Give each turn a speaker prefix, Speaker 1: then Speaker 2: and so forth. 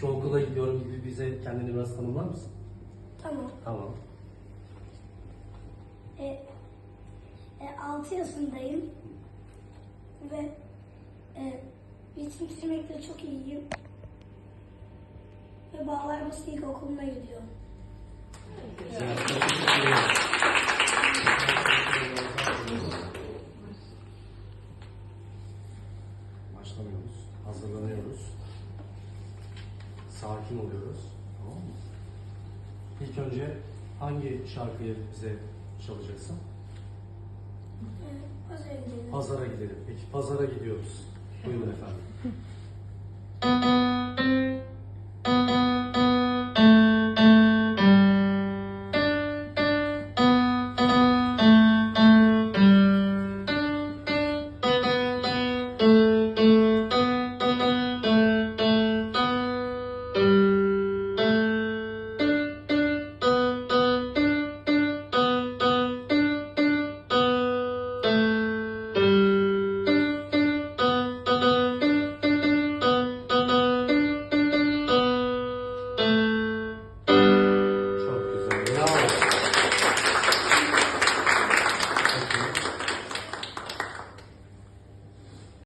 Speaker 1: Şu okula gidiyorum gibi bize kendini biraz tanımlar mısın?
Speaker 2: Tamam.
Speaker 1: Tamam.
Speaker 2: E, e, 6 yaşındayım. Ve e, ritim sürmekte çok iyiyim. Ve gidiyorum.
Speaker 1: Güzel. Çok teşekkür ederim. Başlamıyoruz. Hazırlanıyoruz. Sakin oluyoruz. Tamam mı? İlk önce hangi şarkıyı bize çalacaksın?
Speaker 2: E, pazara gidelim.
Speaker 1: Pazara gidelim. Peki pazara gidiyoruz. Buyurun efendim.